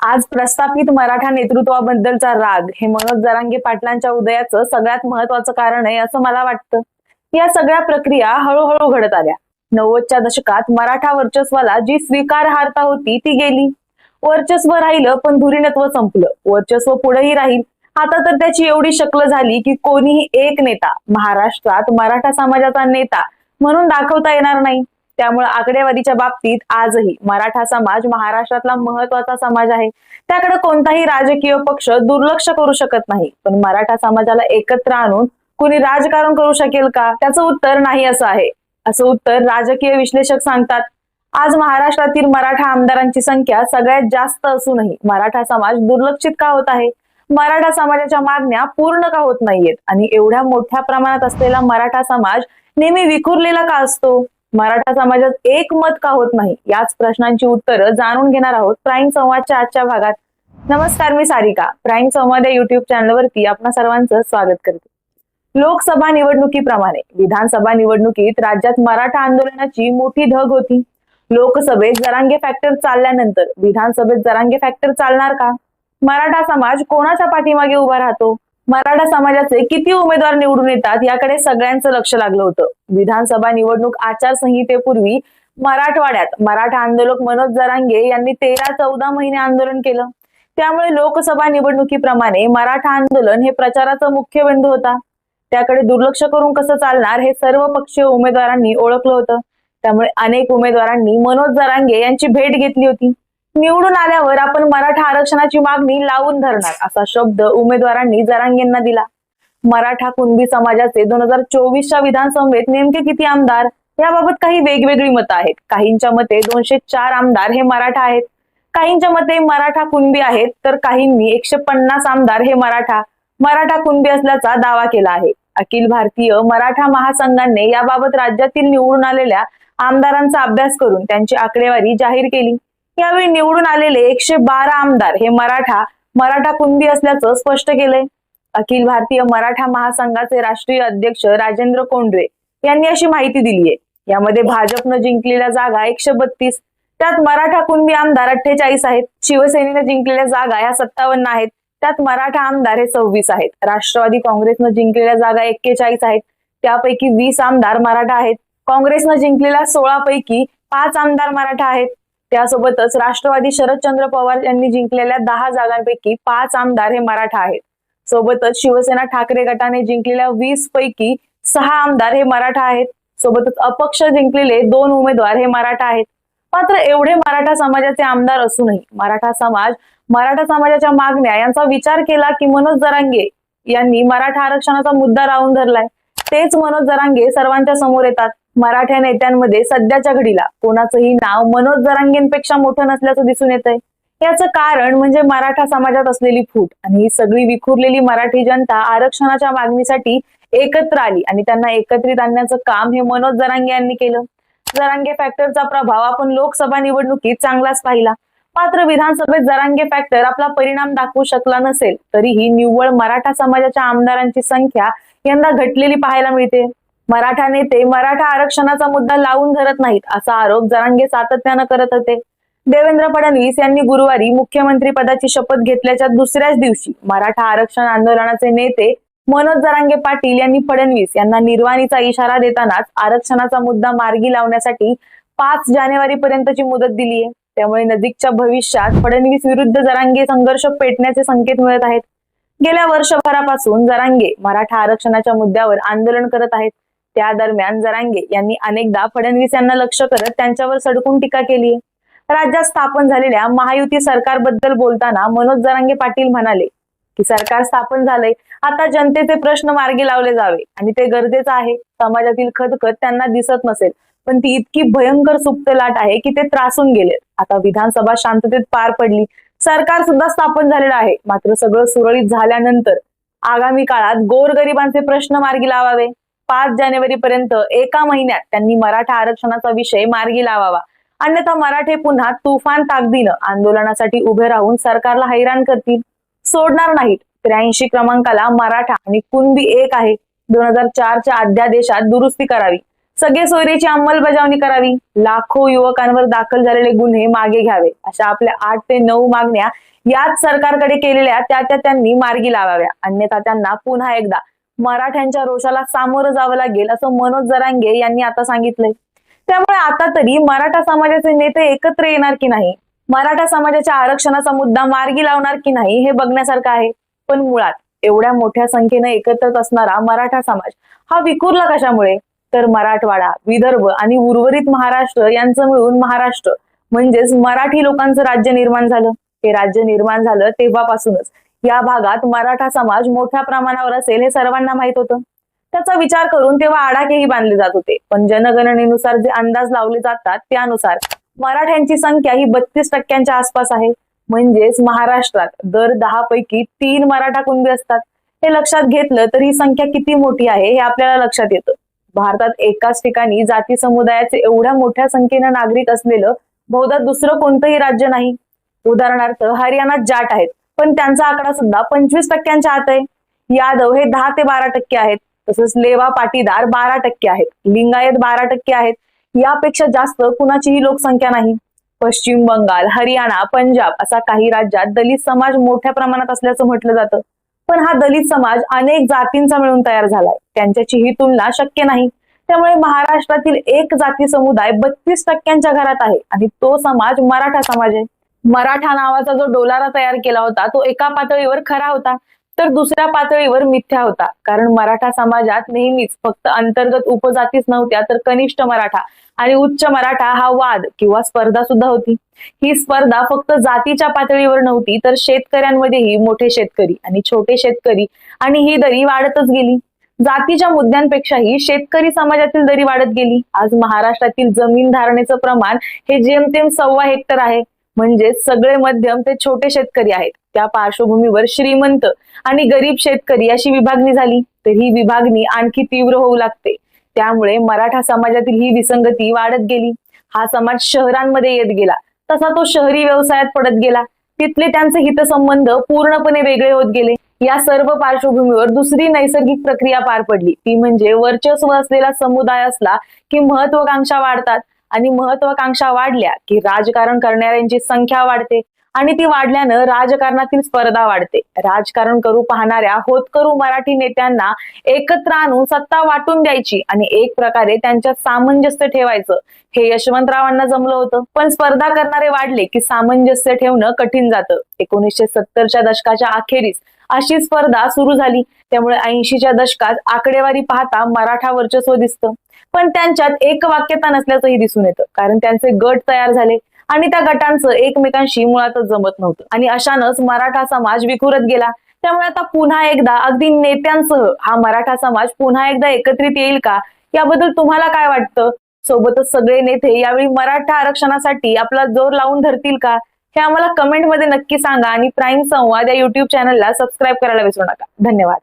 आज प्रस्थापित मराठा नेतृत्वाबद्दलचा राग हे मनोज जरांगे पाटलांच्या उदयाचं सगळ्यात महत्वाचं कारण आहे असं मला वाटतं. या सगळ्या प्रक्रिया हळूहळू घडत आल्या. नव्वदच्या दशकात मराठा वर्चस्वाला जी स्वीकारार्हता होती ती गेली. वर्चस्व राहिलं पण धुरीणत्व संपलं. वर्चस्व पुढेही राहील. आता तर त्याची एवढी शक्ल झाली की कोणीही एक नेता महाराष्ट्रात मराठा समाजाचा नेता म्हणून दाखवता येणार नाही. त्यामुळे आकडेवारीच्या बाबतीत आजही मराठा समाज महाराष्ट्रातला महत्त्वाचा समाज आहे. त्याकडे कोणताही राजकीय पक्ष दुर्लक्ष करू शकत नाही. पण मराठा समाजाला एकत्र आणून कुणी राजकारण करू शकेल का? त्याचं उत्तर नाही असं आहे. असं उत्तर राजकीय विश्लेषक सांगतात. आज महाराष्ट्रातील मराठा आमदारांची संख्या सगळ्यात जास्त असूनही मराठा समाज दुर्लक्षित का होत आहे? मराठा समाजाच्या मागण्या पूर्ण का होत नाहीयेत? आणि एवढ्या मोठ्या प्रमाणात असलेला मराठा समाज नेहमी विखुरलेला का असतो? मराठा समाजात एक मत का होत नाही? याच प्रश्नांची उत्तरं जाणून घेणार आहोत प्राईम संवादच्या आजच्या भागात. नमस्कार मी सारिका. प्राईम संवाद या युट्यूब चॅनलवरती आपणा सर्वांचं स्वागत करते. लोकसभा निवडणुकीप्रमाणे विधानसभा निवडणुकीत राज्यात मराठा आंदोलनाची मोठी धग होती. लोकसभेत जरांगे फॅक्टर चालल्यानंतर विधानसभेत जरांगे फॅक्टर चालणार का? मराठा समाज कोणाच्या पाठीमागे उभा राहतो? मराठा समाजाचे किती उमेदवार निवडून येतात याकडे सगळ्यांचं लक्ष लागलं होतं. विधानसभा निवडणूक आचारसंहितेपूर्वी मराठवाड्यात मराठा आंदोलक मनोज जरांगे यांनी तेरा चौदा महिने आंदोलन केलं. त्यामुळे लोकसभा निवडणुकीप्रमाणे मराठा आंदोलन हे प्रचाराचा मुख्य बिंदू होता. त्याकडे दुर्लक्ष करून कसं चालणार हे सर्व पक्षीय उमेदवारांनी ओळखलं होतं. त्यामुळे अनेक उमेदवारांनी मनोज जरांगे यांची भेट घेतली होती. निवडून आल्यावर आपण मराठा आरक्षणाची मागणी लावून धरणार असा शब्द उमेदवारांनी जरांगेंना दिला. मराठा कुणबी समाजाचे दोन हजार चोवीसच्या विधानसभेत नेमके किती आमदार याबाबत काही वेगवेगळी मतं आहेत. काहींच्या मते दोनशे चार आमदार हे मराठा आहेत. काहींच्या मते मराठा कुणबी आहेत तर काहींनी एकशे पन्नास आमदार हे मराठा मराठा कुणबी असल्याचा दावा केला आहे. अखिल भारतीय मराठा महासंघाने याबाबत राज्यातील निवडून आलेल्या आमदारांचा अभ्यास करून त्यांची आकडेवारी जाहीर केली. यावेळी निवडून आलेले एकशे बारा आमदार हे मराठा मराठा कुंभी असल्याचं स्पष्ट केलंय. अखिल भारतीय मराठा महासंघाचे राष्ट्रीय अध्यक्ष राजेंद्र कोंडवे यांनी अशी माहिती दिली आहे यामध्ये भाजपनं जिंकलेल्या जागा एकशे बत्तीस त्यात मराठा कुणबी आमदार अठ्ठेचाळीस आहेत शिवसेनेनं जिंकलेल्या जागा या सत्तावन्न आहेत त्यात मराठा आमदार हे सव्वीस आहेत. राष्ट्रवादी काँग्रेसनं जिंकलेल्या जागा एक्केचाळीस आहेत त्यापैकी वीस आमदार मराठा आहेत. काँग्रेसनं जिंकलेल्या सोळा पैकी पाच आमदार मराठा आहेत. त्यासोबतच राष्ट्रवादी शरदचंद्र पवार यांनी जिंकलेल्या दहा जागांपैकी पाच आमदार हे मराठा आहेत. सोबतच शिवसेना ठाकरे गटाने जिंकलेल्या वीस पैकी सहा आमदार हे मराठा आहेत. सोबतच अपक्ष जिंकलेले दोन उमेदवार हे मराठा आहेत. मात्र एवढे मराठा समाजाचे आमदार असूनही मराठा समाज मराठा समाजाच्या मागण्या यांचा विचार केला की मनोज जरांगे यांनी मराठा आरक्षणाचा मुद्दा राहून धरलाय. तेच मनोज जरांगे सर्वांच्या समोर येतात. मराठा नेत्यांमध्ये सध्याच्या घडीला कोणाचंही नाव मनोज जरांगेंपेक्षा मोठं नसल्याचं दिसून येतंय. याचं कारण म्हणजे मराठा समाजात असलेली फूट आणि ही सगळी विखुरलेली मराठी जनता आरक्षणाच्या मागणीसाठी एकत्र आली आणि त्यांना एकत्रित आणण्याचं काम हे मनोज जरांगे यांनी केलं. जरांगे फॅक्टरचा प्रभाव आपण लोकसभा निवडणुकीत चांगलाच पाहिला. मात्र विधानसभेत जरांगे फॅक्टर आपला परिणाम दाखवू शकला नसेल तरीही निव्वळ मराठा समाजाच्या आमदारांची संख्या यंदा घटलेली पाहायला मिळते. मराठा नेते मराठा आरक्षणाचा मुद्दा लावून धरत नाहीत असा आरोप जरांगे सातत्यानं करत होते. देवेंद्र फडणवीस यांनी गुरुवारी मुख्यमंत्री पदाची शपथ घेतल्याच्या दुसऱ्याच दिवशी मराठा आरक्षण आंदोलनाचे नेते मनोज जरांगे पाटील यांनी फडणवीस यांना निर्वाणीचा इशारा देतानाच आरक्षणाचा मुद्दा मार्गी लावण्यासाठी पाच जानेवारी पर्यंतची मुदत दिली आहे त्यामुळे नजीकच्या भविष्यात फडणवीस विरुद्ध जरांगे संघर्ष पेटण्याचे संकेत मिळत आहेत. गेल्या वर्षभरापासून जरांगे मराठा आरक्षणाच्या मुद्द्यावर आंदोलन करत आहेत. त्या दरम्यान जरांगे यांनी अनेकदा फडणवीस यांना लक्ष करत त्यांच्यावर सडकून टीका केली. राज्यात स्थापन झालेल्या महायुती सरकारबद्दल बोलताना मनोज जरांगे पाटील म्हणाले की सरकार स्थापन झालंय आता जनतेचे प्रश्न मार्गी लावले जावे आणि ते गरजेचं आहे. समाजातील खदखद त्यांना दिसत नसेल पण ती इतकी भयंकर सुप्त लाट आहे की ते त्रासून गेले आता विधानसभा शांततेत पार पडली. सरकार सुद्धा स्थापन झालेलं आहे मात्र सगळं सुरळीत झाल्यानंतर आगामी काळात गोरगरिबांचे प्रश्न मार्गी लावावे. पाच जानेवारी पर्यंत एका महिन्यात त्यांनी मराठा आरक्षणाचा विषय मार्गी लावावा. अन्यथा मराठे पुन्हा तुफान ताकदीनं आंदोलनासाठी उभे राहून सरकारला हैराण करतील. सोडणार नाहीत. त्र्याऐंशी क्रमांकाला मराठा आणि कुणबी एक आहे. दोन हजार चारच्या अध्यादेशात दुरुस्ती करावी. सगळे सोयरीची अंमलबजावणी करावी. लाखो युवकांवर दाखल झालेले गुन्हे मागे घ्यावे. अशा आपल्या आठ ते नऊ मागण्या याच सरकारकडे केलेल्या त्या त्या त्यांनी मार्गी लावाव्या. अन्यथा त्यांना पुन्हा एकदा मराठ्यांच्या रोषाला सामोरं जावं लागेल असं मनोज जरांगे यांनी आता सांगितलंय. त्यामुळे आता तरी मराठा समाजाचे नेते एकत्र येणार की नाही? मराठा समाजाच्या आरक्षणाचा मुद्दा मार्गी लावणार की नाही हे बघण्यासारखं आहे. पण मुळात एवढ्या मोठ्या संख्येने एकत्रच असणारा मराठा समाज हा विखुरला कशामुळे? तर मराठवाडा विदर्भ आणि उर्वरित महाराष्ट्र यांचं मिळून महाराष्ट्र म्हणजेच मराठी लोकांचं राज्य निर्माण झालं. हे राज्य निर्माण झालं तेव्हापासूनच. या भागात मराठा समाज मोठ्या प्रमाणावर असेल हे सर्वांना माहीत होतं. त्याचा विचार करून तेव्हा आडाखेही बांधले जात होते. पण जनगणनेनुसार जे अंदाज लावले जातात त्यानुसार मराठ्यांची संख्या ही बत्तीस टक्क्यांच्या आसपास आहे. म्हणजेच महाराष्ट्रात दर दहा पैकी तीन मराठा कुणबी असतात. हे लक्षात घेतलं तर ही संख्या किती मोठी आहे हे आपल्याला लक्षात येतं. भारतात एकाच ठिकाणी जाती समुदायाचे एवढ्या मोठ्या संख्येनं नागरिक असलेलं बहुधा दुसरं कोणतंही राज्य नाही. उदाहरणार्थ हरियाणात जाट आहेत. पण त्यांचा आकडा सुद्धा पंचवीस टक्क्यांच्या आत आहे. यादव हे दहा ते बारा टक्के आहेत. तसंच लेवा पाटीदार बारा टक्के आहेत. लिंगायत बारा टक्के आहेत. यापेक्षा जास्त कुणाचीही लोकसंख्या नाही. पश्चिम बंगाल हरियाणा पंजाब असा काही राज्यात दलित समाज मोठ्या प्रमाणात असल्याचं म्हटलं जातं. पण हा दलित समाज अनेक जातींचा मिळून तयार झालाय. त्यांच्याची ही तुलना शक्य नाही. त्यामुळे महाराष्ट्रातील एक जाती समुदाय बत्तीस टक्क्यांच्या घरात आहे आणि तो समाज मराठा समाज आहे. मराठा नावाचा जो डोलारा तयार केला होता तो एका पातळीवर खरा होता तर दुसऱ्या पातळीवर मिथ्या होता. कारण मराठा समाजात नेहमीच फक्त अंतर्गत उपजातीच नव्हत्या तर कनिष्ठ मराठा आणि उच्च मराठा हा वाद किंवा स्पर्धा सुद्धा होती. ही स्पर्धा फक्त जातीच्या पातळीवर नव्हती तर शेतकऱ्यांमध्येही मोठे शेतकरी आणि छोटे शेतकरी आणि ही दरी वाढतच गेली. जातीच्या मुद्द्यांपेक्षाही शेतकरी समाजातील दरी वाढत गेली. आज महाराष्ट्रातील जमीन धारणेचं प्रमाण हे जेमतेम सव्वा हेक्टर आहे. म्हणजे सगळे मध्यम ते छोटे शेतकरी आहेत. त्या पार्श्वभूमीवर श्रीमंत आणि गरीब शेतकरी अशी विभागणी झाली तर ही विभागणी आणखी तीव्र होऊ लागते. त्यामुळे मराठा समाजातील ही विसंगती वाढत गेली. हा समाज शहरांमध्ये येत गेला. तसा तो शहरी व्यवसायात पडत गेला. तिथले त्यांचे हितसंबंध पूर्णपणे वेगळे होत गेले. या सर्व पार्श्वभूमीवर दुसरी नैसर्गिक प्रक्रिया पार पडली. ती म्हणजे वर्चस्व असलेला समुदाय असला की महत्वाकांक्षा वाढतात. आणि महत्वाकांक्षा वाढल्या की राजकारण करणाऱ्यांची संख्या वाढते. आणि ती वाढल्यानं राजकारणातील स्पर्धा वाढते. राजकारण करू पाहणाऱ्या होतकरू मराठी नेत्यांना एकत्र आणून सत्ता वाटून द्यायची आणि एक प्रकारे त्यांच्यात सामंजस्य ठेवायचं. हे यशवंतरावांना जमलं होतं. पण स्पर्धा करणारे वाढले की सामंजस्य ठेवणं कठीण जातं. एकोणीसशे सत्तरच्या दशकाच्या अखेरीस अशी स्पर्धा सुरू झाली. त्यामुळे ऐंशीच्या दशकात आकडेवारी पाहता मराठा वर्चस्व दिसतं. पण त्यांच्यात एक वाक्यता नसल्याचंही दिसून येतं. कारण त्यांचे गट तयार झाले. आणि त्या गटांचं एकमेकांशी मुळातच जमत नव्हतं. आणि अशानच मराठा समाज विखुरत गेला. त्यामुळे आता पुन्हा एकदा अगदी नेत्यांसह हा मराठा समाज पुन्हा एकदा एकत्रित येईल का? याबद्दल तुम्हाला काय वाटतं? सोबतच सगळे नेते यावेळी मराठा आरक्षणासाठी आपला जोर लावून धरतील का? हे आम्हाला कमेंटमध्ये नक्की सांगा आणि प्राईम संवाद या युट्यूब चॅनलला सबस्क्राईब करायला विसरू नका. धन्यवाद.